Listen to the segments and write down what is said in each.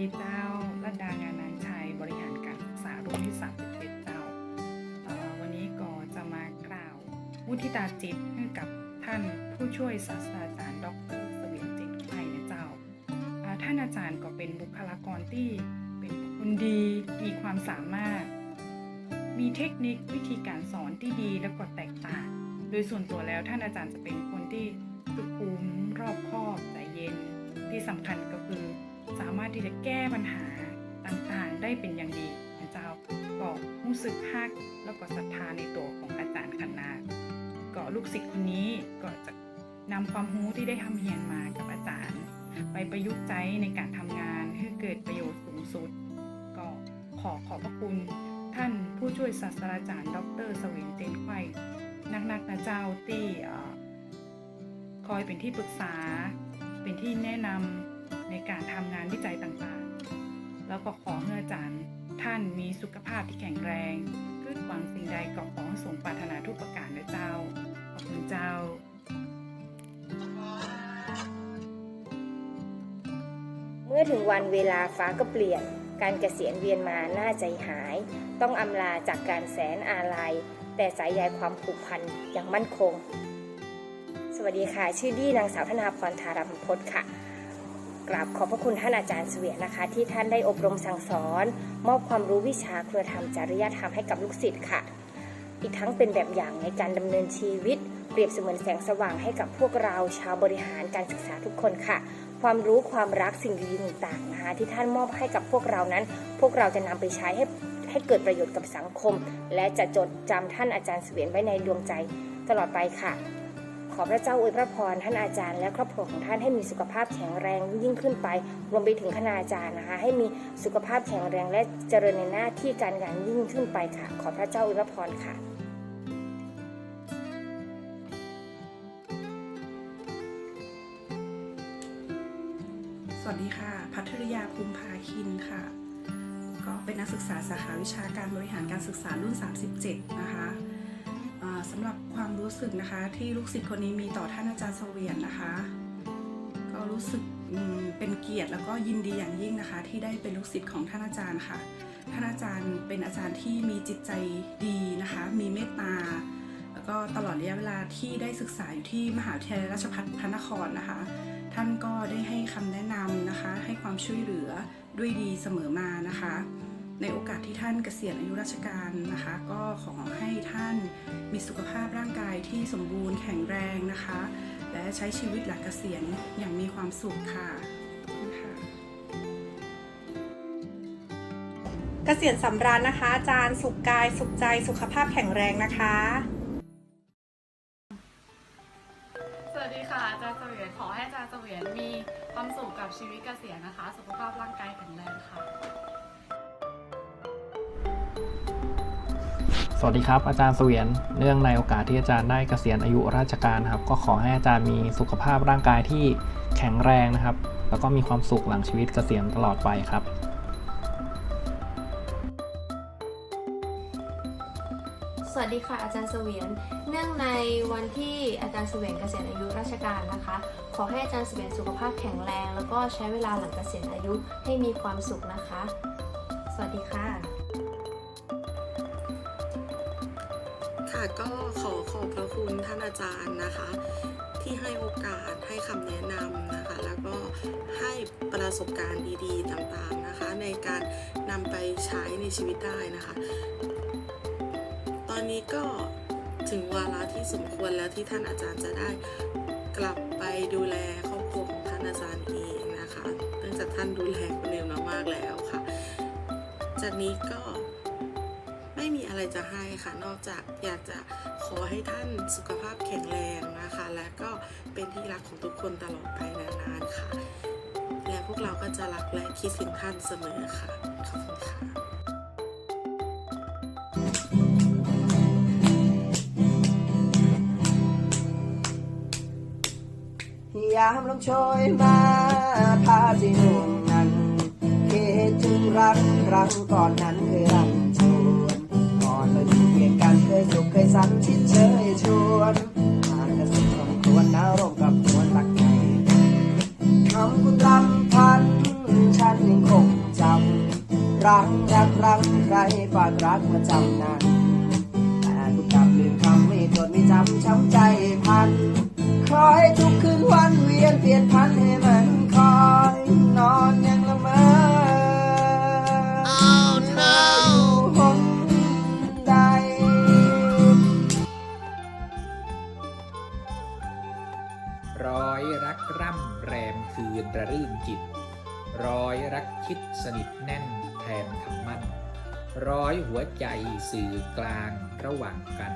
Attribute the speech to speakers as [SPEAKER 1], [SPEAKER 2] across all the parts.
[SPEAKER 1] ดีเจ้ารัตดางานนางชัยบริหารการศึกษารุ่นที่31เจ้าเอ่อวันนี้ก็จะมากล่าวมุทิตาจิตให้กับท่านผู้ช่วยศาสตราจารย์ ดรเสวียนจิตไพนะเจ้าอ่าท่านอาจารย์ก็เป็นบุคลากรที่เป็นคนดีมีความสามารถ มีเทคนิควิธีการสอนที่ดีและก็แตกต่าง โดยส่วนตัวแล้วท่านอาจารย์จะเป็นคนที่สุขุมรอบคอบใจเย็นที่สำคัญก็คือ สามารถที่จะแก้ปัญหาต่างๆ ได้เป็นอย่างดีนะเจ้าก็รู้สึกฮักแล้วก็ศรัทธาในตัวของอาจารย์คณาก็ลูกศิษย์คนนี้ก็จะนำความรู้ที่ได้ทำเรียนมากับอาจารย์ ไปประยุกต์ใช้ในการทำงานให้เกิดประโยชน์สูงสุด ก็ขอขอบพระคุณท่านผู้ช่วยศาสตราจารย์ ดรสวินเจนไขว้นักนักนะเจ้าที่คอยเป็นที่ปรึกษา เป็นที่แนะนำ ในการทำงานวิจัยต่างๆ แล้วก็ขอให้อาจารย์ ท่านมีสุขภาพที่แข็งแรงคิดหวังสิ่งใดก็ขอสมปรารถนาทุกประการนะเจ้า ขอบคุณเจ้า
[SPEAKER 2] เมื่อถึงวันเวลาฟ้าก็เปลี่ยน การเกษียณเวียนมาน่าใจหาย ต้องอำลาจากการแสนอาลัย แต่สายใยความผูกพันยังมั่นคง สวัสดีค่ะ ชื่อดี้นางสาวธนาพรธารมพจน์ค่ะ กราบขอบพระคุณท่านอาจารย์เสวียนะคะ ที่ท่านได้อบรมสั่งสอน มอบความรู้วิชาเครือธรรมจริยธรรมให้กับลูกศิษย์ค่ะ อีกทั้งเป็นแบบอย่างในการดำเนินชีวิต เปรียบเสมือนแสงสว่างให้กับพวกเราชาวบริหารการศึกษาทุกคนค่ะ ความรู้ความรักสิ่งดีต่างๆนะคะที่ท่านมอบให้กับพวกเรานั้น พวกเราจะนำไปใช้ให้ให้เกิดประโยชน์กับสังคม และจะจดจำท่านอาจารย์เสวียนไว้ในดวงใจตลอดไปค่ะ ขอพระเจ้าอวยพระพรท่านอาจารย์และครอบครัวของท่านให้มีสุขภาพแข็งแรงยิ่งขึ้นไป รวมไปถึงคณาจารย์นะคะ ให้มีสุขภาพแข็งแรงและเจริญในหน้าที่การงานยิ่งขึ้นไปค่ะ ขอพระเจ้าอวยพระพรค่ะ
[SPEAKER 3] สวัสดีค่ะ พัทริยาภูมิภาคินค่ะ ก็เป็นนักศึกษาสาขาวิชาการบริหารการศึกษารุ่น 37 นะคะ สำหรับความรู้สึกนะคะที่ลูกศิษย์คนนี้มีต่อท่านอาจารย์เสวียนนะคะ ก็รู้สึกเป็นเกียรติแล้วก็ยินดีอย่างยิ่งนะคะ ที่ได้เป็นลูกศิษย์ของท่านอาจารย์ค่ะ ท่านอาจารย์เป็นอาจารย์ที่มีจิตใจดีนะคะ มีเมตตา แล้วก็ตลอดระยะเวลาที่ได้ศึกษาอยู่ที่มหาวิทยาลัยราชภัฏพระนครนะคะ ท่านก็ได้ให้คำแนะนำนะคะ ให้ความช่วยเหลือด้วยดีเสมอมานะคะ ในโอกาสที่ท่านเกษียณอายุราชการนะคะ ก็ขอให้ท่านมีสุขภาพร่างกายที่สมบูรณ์แข็งแรงนะคะ และใช้ชีวิตหลังเกษียณอย่างมีความสุขค่ะขอบคุณค่ะ
[SPEAKER 4] เกษียณสำราญนะคะ อาจารย์สุขกายสุขใจสุขภาพแข็งแรงนะคะ
[SPEAKER 5] สวัสดีค่ะอาจารย์เสวียนขอให้อาจารย์เสวียนมีความสุขกับชีวิตเก ส
[SPEAKER 6] วัสดีครับ อาจารย์เสวียนเนื่องในโอกาสที่อาจารย์ได้เกษียณอายุราชการครับ ก็ขอให้อาจารย์มีสุขภาพร่างกายที่แข็งแรงนะครับ แล้วก็มีความสุขหลังชีวิตเกษียณตลอดไปครับ
[SPEAKER 7] สวัสดีค่ะอาจารย์เสวียน เนื่องในวันที่อาจารย์เสวียนเกษียณอายุราชการนะคะ ขอให้อาจารย์เสวียนสุขภาพแข็งแรง แล้วก็ใช้เวลาหลังเกษียณอายุให้มีความสุขนะคะ สวัสดีค่ะ
[SPEAKER 8] ค่ะก็ขอขอบพระคุณท่านอาจารย์นะคะ ที่ให้โอกาสให้คำแนะนำนะคะ แล้วก็ให้ประสบการณ์ดีๆต่างๆนะคะ ในการนำไปใช้ในชีวิตได้นะคะ ตอนนี้ก็ถึงวาระที่สมควรแล้วที่ท่านอาจารย์จะได้กลับไปดูแลครอบครัวของท่านอาจารย์เองนะคะเนื่องจากท่านดูแลคนอื่นมามากแล้วค่ะ จากนี้ก็ อะไรจะให้ค่ะ นอกจากอยากจะขอให้ท่านสุขภาพแข็งแรงนะคะ และก็เป็นที่รักของทุกคนตลอดไปนานๆค่ะ และพวกเราก็จะรักและคิดถึงท่านเสมอค่ะ ขอบคุณค่ะ
[SPEAKER 9] ยามลมโชยมาพาที่นุ่งนั้นคิดถึงรักครั้งก่อนนั้นเคยรัน เคยสุขเคยสันชิดเชยชวนมานกระสุนสมควรน้ารมกับควลตักไงคำคุณรำพัน ฉันยังคงรังรักรังใครฝากรักมาจำนาน อย
[SPEAKER 10] รักร่ำแรมคืนระรื่นจิต ร้อยรักคิดสนิทแน่นแทนคำมั่น ร้อยหัวใจสื่อกลางระหว่างกัน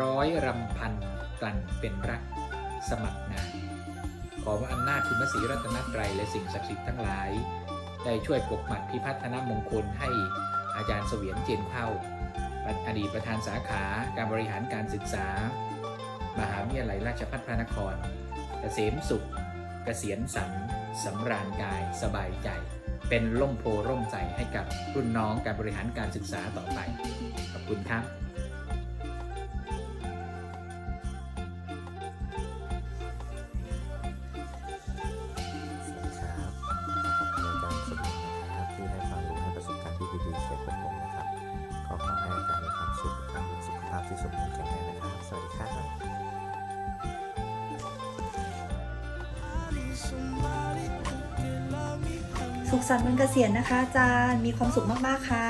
[SPEAKER 10] ร้อยรำพันกลั่นเป็นรัก สมัครงาขอพระอำนาจคุณพระศรีรัตนตรัยและสิ่งศักดิ์สิทธิ์ทั้งหลาย ได้ช่วยปกปักพิพัฒนมงคลให้อาจารย์เสวียนเจนเข้าอดีตประธานสาขาการบริหารการศึกษา มหาวิทยาลัยราชภัฏพระนคร กษมสุข เกษียณสันสำราญกายสบายใจ เป็นล่มโพร่มใจให้กับรุ่นน้องการบริหารการศึกษาต่อไป ขอบคุณครับ
[SPEAKER 11] สวัสดีครับขอบคุณอาจารย์สมิงนะครับที่ให้ความรู้ให้ประสบการณ์ที่ดีๆแก่พวกผมนะครับก็ขอให้อาจารย์มีความสุขทางสุขภาพที่สมบูรณ์แข็งแรงนะครับ สวัสดีครับ
[SPEAKER 4] สุขสันต์วันเกษียณนะคะอาจารย์ มีความสุขมาก ๆ ค่ะ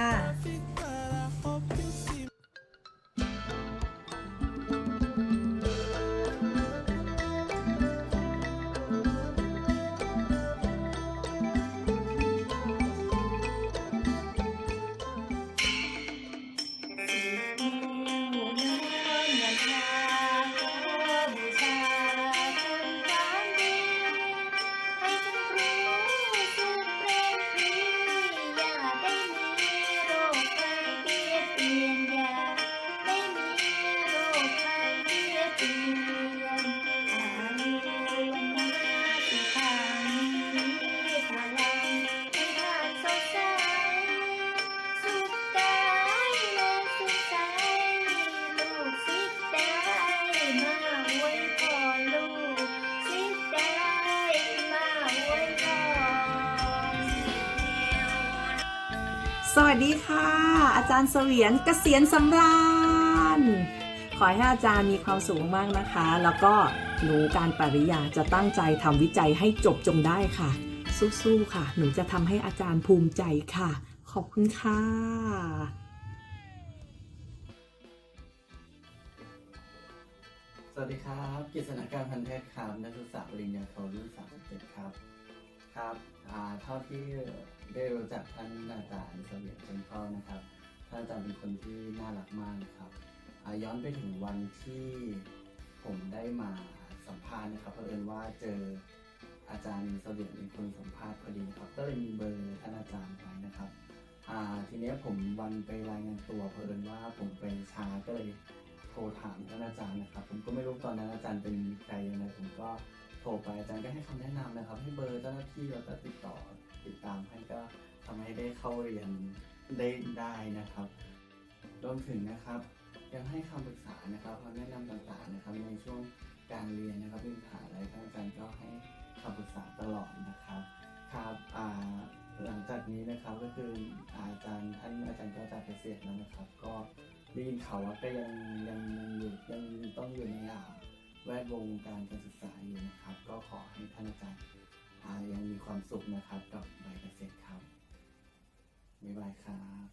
[SPEAKER 4] วัสดีค่ะ อาจารย์เสวียนเกษียณสำราญ ขอให้อาจารย์มีความสุขมากนะคะ แล้วก็หนูการปริญาจะตั้งใจทำวิจัยให้จบจงได้ค่ะ สู้ๆค่ะ หนูจะทำให้อาจารย์ภูมิใจค่ะ ขอบคุณค่ะ
[SPEAKER 12] สวัสดีครับกิษณาการพันเทศครับนักศึกษาปริญญาโทรุ่น37ครับ ครับเท่าที่ ได้รู้จักท่านอาจารย์เสวียนเจนเข้านะครับ ท่านอาจารย์เป็นคนที่น่ารักมากนะครับย้อนไปถึงวันที่ผมได้มาสัมภาษณ์นะครับเผอิญว่าเจออาจารย์เสวียนเป็นคนสัมภาษณ์พอดีครับ ก็เลยมีเบอร์ท่านอาจารย์ไว้นะครับทีนี้ผมวันไปรายงานตัวเผอิญว่าผมไปช้าก็เลยโทรถามท่านอาจารย์นะครับ ผมก็ไม่รู้ตอนนั้นอาจารย์เป็นใครยังไงผมก็โทรไปอาจารย์ก็ให้คำแนะนำนะครับ ให้เบอร์เจ้าหน้าที่แล้วก็ติดต่อ ติดตามให้ก็ทำให้ได้เข้าเรียนได้ได้นะครับรวมถึงนะครับ ยังให้คำปรึกษานะครับคำแนะนำต่างๆนะครับในช่วงการเรียนนะครับมีปัญหาอะไรท่านอาจารย์ก็ให้คำปรึกษาตลอดนะครับครับอ่าหลังจากนี้นะครับก็คืออาจารย์ท่านอาจารย์ก็จะเกษียณแล้วนะครับ ก็ได้ยินข่าวว่าก็ยังยังยังอยู่ยังต้องอยู่ในอ่าแวดวงการการศึกษาอยู่นะครับ ก็ขอให้ท่านอาจารย์ ยังมีความสุขนะครับกับใบเกษตรครับ บ๊ายบายครับ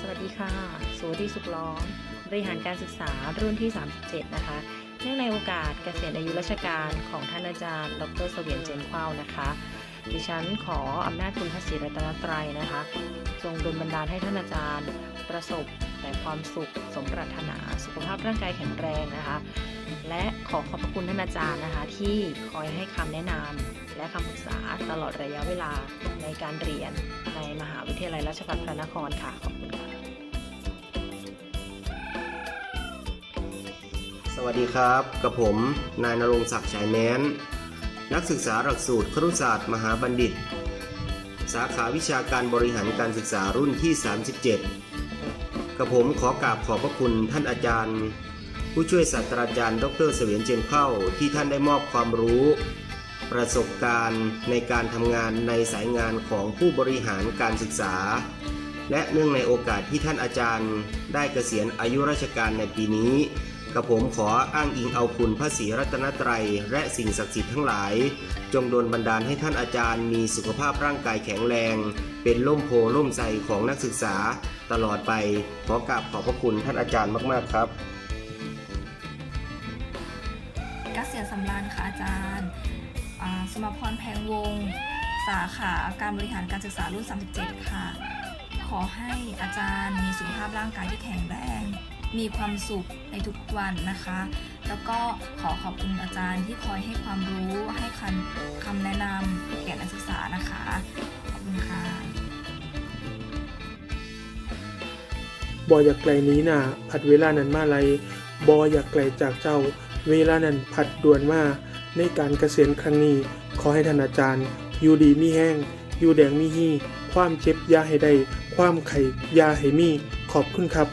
[SPEAKER 13] สวัสดีค่ะสุวดีสุขล้อม บริหารการศึกษารุ่นที่ 37 นะคะ เนื่องในโอกาสเกษียณอายุราชการของท่านอาจารย์ ดรเสวียนเจนเข้านะคะ ดิฉันขออำนาจคุณพระศรีรัตนตรัยนะคะ ทรงดลบันดาลให้ท่านอาจารย์ประสบแต่ความสุขสมปรารถนา สุขภาพร่างกายแข็งแรงนะคะ และขอขอบพระคุณท่านอาจารย์นะคะ ที่คอยให้คำแนะนำและคำปรึกษาตลอดระยะเวลาในการเรียนในมหาวิทยาลัยราชภัฏพระนครค่ะขอบคุณค่ะ
[SPEAKER 14] สวัสดีครับ กับผม นายนรงศักดิ์ฉายแม้น นักศึกษาหลักสูตรครุศาสตร์ มหาบัณฑิต สาขาวิชาการบริหารการศึกษารุ่นที่ 37 กับผมขอกราบขอบพระคุณท่านอาจารย์ ผู้ช่วยศาสตราจารย์ ดรเสวียนเจนเข้าที่ท่านได้มอบความรู้ ประสบการณ์ในการทำงานในสายงานของผู้บริหารการศึกษา และเนื่องในโอกาสที่ท่านอาจารย์ได้เกษียณอายุราชการในปีนี้กับผมขออ้างอิงเอาคุณพระศรีรัตนตรัย และสิ่งศักดิ์สิทธิ์ทั้งหลาย จงโดนบันดาลให้ท่านอาจารย์มีสุขภาพร่างกายแข็งแรง เป็นล่มโพล่มใจของนักศึกษา ตลอดไปขอกราบขอบพระคุณท่านอาจารย์มาก ๆ ครับี
[SPEAKER 15] ยณสำราญค่ะอาจารย์ สมพรแพงวงศ์สาขาการบริหารการศึกษารุ่น 37 ค่ะ ขอให้อาจารย์มีสุขภาพร่างกายที่แข็งแรง มีความสุขในทุกวันนะคะ แล้วก็ขอขอบคุณอาจารย์ที่คอยให้ความรู้ให้คำคำแนะนำแก่นักศึกษานะคะ ขอบคุณค่ะ
[SPEAKER 16] บออยากไกลนี้น่ะผัดเวลานั้นมาไรบออยากไกลจากเจ้า เวลานั้นผัดด่วนมาในการเกษียณครั้งนี้ ขอให้ท่านอาจารย์ อยู่ดีมีแห้ง อยู่แดงมีฮีความเจ็บยาให้ได้ ความไข่ยาให้มี ขอบคุณครับ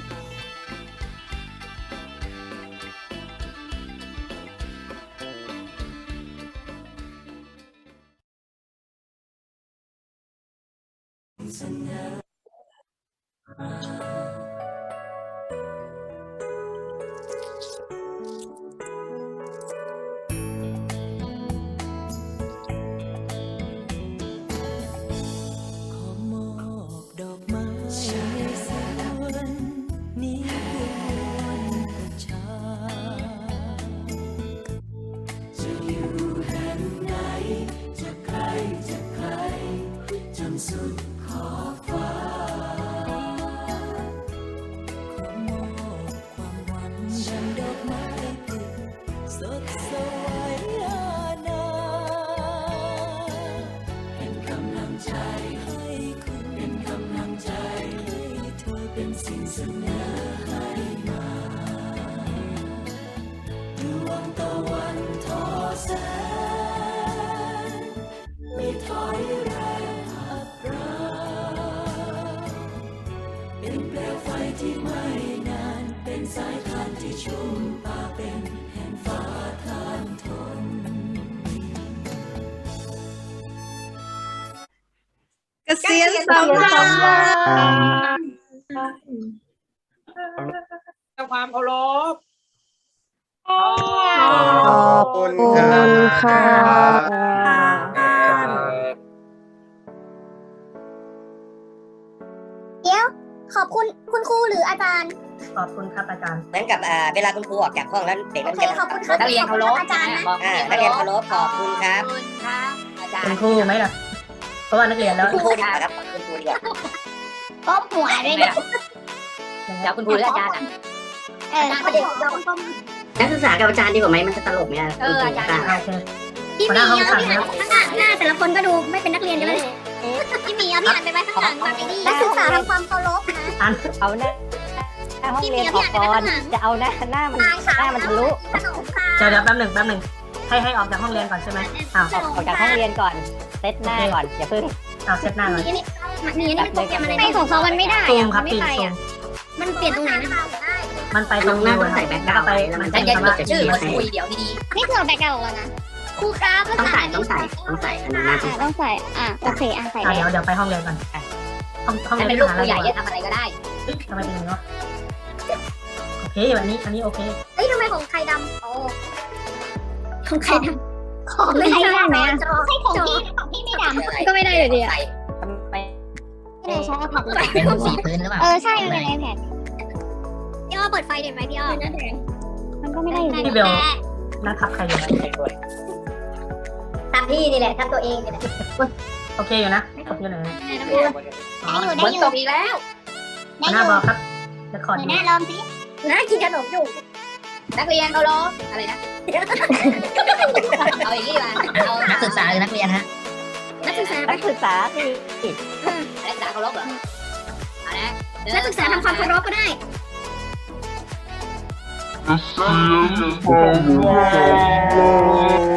[SPEAKER 4] เกษียณสำราญ
[SPEAKER 17] ความเคารพ
[SPEAKER 14] ขอบคุณค่ะ
[SPEAKER 18] เดี๋ยวขอบคุณคุณครูหรืออาจารย์
[SPEAKER 19] ขอบคุณครับอาจารย์
[SPEAKER 20] เหมือนกับอ่าเวลาคุณครูออกจากห้องแล้วเด็กนักเรียน
[SPEAKER 18] โอเคขอบคุณครับ
[SPEAKER 20] นักเรียนเคารพ
[SPEAKER 18] ขอบคุณอาจารย์นะ
[SPEAKER 20] อ่านักเรียนเคารพขอบคุณครับ
[SPEAKER 19] เป็นครูไหมล่ะ เพราะว่านักเรียนแล้ว
[SPEAKER 20] คุณครูดีกว่าครับคุณครูดีกว่า
[SPEAKER 18] ก้มหัวด้วยเนี่ย
[SPEAKER 20] เดี๋ยวคุณครูหรืออาจารย์อะ
[SPEAKER 18] เออเดี๋ยวเราก้ม
[SPEAKER 20] นักศึกษากับอาจารย์ดีกว่าไหมมันจะตลกไหมะ
[SPEAKER 18] เอออาจารย์
[SPEAKER 20] คุณค
[SPEAKER 19] โอเค
[SPEAKER 18] พี่ห
[SPEAKER 19] หัวห
[SPEAKER 18] มี
[SPEAKER 19] น้าห้อง
[SPEAKER 18] เอา
[SPEAKER 19] สั่ง
[SPEAKER 18] พี่
[SPEAKER 19] นะ
[SPEAKER 18] ข้างหน้าหน้าแต่ละคนก็ดูไม่เป็นนักเรียนกันเลยพี่หมีเอาพี่อ่านไปไว้ข้างหลังแบบนี้นักศึกษาทำความเคารพนะ
[SPEAKER 19] อัน
[SPEAKER 21] เอาหน้าหน้าห้องเรียนออกก่อนจะเอาหน้าหน้ามันหน้ามันทะลุ
[SPEAKER 19] เดี๋ยวเดี๋ยวแป๊บหนึ่งแป๊บหนึ่งให้ให้ออกจากห้องเรียนก่อนใช่ไหมอ้าว
[SPEAKER 21] ออกออกจากห้องเรียนก่อนเซ ตหน้าก่อนอย่าเพิ่ง
[SPEAKER 19] เอาเซตหน้าก่อน
[SPEAKER 18] นี่นี่นี่นี่มันโปรแกรมอะไรไม่ของเขามันไม่ได้
[SPEAKER 19] ซูม
[SPEAKER 18] อะ
[SPEAKER 19] ครับ
[SPEAKER 18] มันไม่
[SPEAKER 19] พี่
[SPEAKER 18] ไป
[SPEAKER 19] ซู
[SPEAKER 18] อะ
[SPEAKER 19] ม
[SPEAKER 18] มันเปลี่ยนตรงไหนนะ
[SPEAKER 19] มันไปตรงนี้นะครับแล้วก็ไปมันเป็นคำว่า
[SPEAKER 18] ชื่อมันคุยเดี๋ยวดีนี่คือแบกเก่าแล้วนะครูครับ
[SPEAKER 20] ต้องใส่ต้องใส่ต้องใส่อันนี้นะ
[SPEAKER 18] อ่าต้องใส่อ่าโอเคอะใส่
[SPEAKER 19] อะ
[SPEAKER 18] แล้
[SPEAKER 19] เดี๋ยววเดี๋ยวไปห้องเรียนก่อนห้องห้องเรียน
[SPEAKER 20] เป็นลูกผู้ใหญ่จะทำอะไรก็ได้
[SPEAKER 19] เอ๊ะทำไมเป็นอย่างนี้วะโอเควันนี้อันนี้โอเค
[SPEAKER 18] เอ้ยทำไมของใครดำโอ้ของใครดำ ของไม่ได้ไหมอะให้ของพี่ของพี่ไม่ดำก็ไม่ได้เลยดิอะ
[SPEAKER 21] ไป
[SPEAKER 18] ไม่ได้ใช้แอปพอร์ต
[SPEAKER 20] เป็นคนสีพื้นหรือเปล่า
[SPEAKER 18] เออใช่มันเป็นไอแพดพี่อ้อเปิดไฟเด็ดไหมพี่อ้อมันก็ไม่ได้อยู่ดี
[SPEAKER 19] พี่เบลนั่งทับใครอยู่นะ
[SPEAKER 18] ตามพี่นี่แหละทำตัวเองนี่แหละ
[SPEAKER 19] โอเคอยู่นะขอบคุณนะอ๋อ
[SPEAKER 18] ได้อยู่ได้อยู่อีกแล้ว
[SPEAKER 19] หัวหน้าบอกครับจะขอ
[SPEAKER 18] หั
[SPEAKER 19] ดู
[SPEAKER 18] วหน้าลองสิหัวหน้ากินขนมอยู่
[SPEAKER 20] นักเรียนเคารพอะไรนะ เอาอย่างนี้ดีกว่าเอานักศึกษาหรือนักเรียนฮะ
[SPEAKER 18] นักศึกษา
[SPEAKER 21] นักศึกษาที่
[SPEAKER 20] นักศึกษาเคารพเหรอเอานะ
[SPEAKER 18] นักศึกษาทำความเคารพก็ได้
[SPEAKER 20] ข